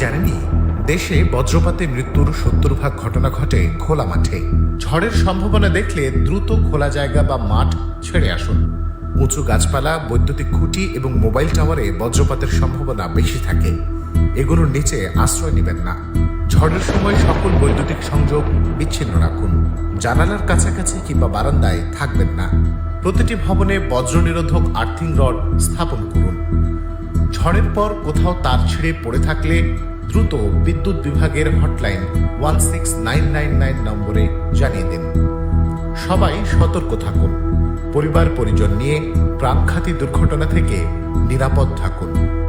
জানেনই, দেশে বজ্রপাতে মৃত্যুর সত্তর ভাগ ঘটনা ঘটে খোলা মাঠে। ঝড়ের সম্ভাবনা দেখলে দ্রুত খোলা জায়গা বা মাঠ ছেড়ে আসুন। উঁচু গাছপালা, বৈদ্যুতিক খুঁটি এবং মোবাইল টাওয়ারে বজ্রপাতের সম্ভাবনা বেশি থাকে। এগুলোর নিচে আশ্রয় নেবেন না। ঝড়ের সময় সকল বৈদ্যুতিক সংযোগ বিচ্ছিন্ন রাখুন। জানালার কাছাকাছি কিংবা বারান্দায় থাকবেন না। প্রতিটি ভবনে বজ্র নিরোধক আর্থিং রড স্থাপন করুন। ঝড়ের পর কোথাও তার ছিঁড়ে পড়ে থাকলে দ্রুত বিদ্যুৎ বিভাগের hotline one six nine nine nine নম্বরে জানিয়ে দিন। সবাই সতর্ক থাকুন। পরিবার পরিজন নিয়ে প্রাণঘাতী দুর্ঘটনা থেকে নিরাপদ থাকুন।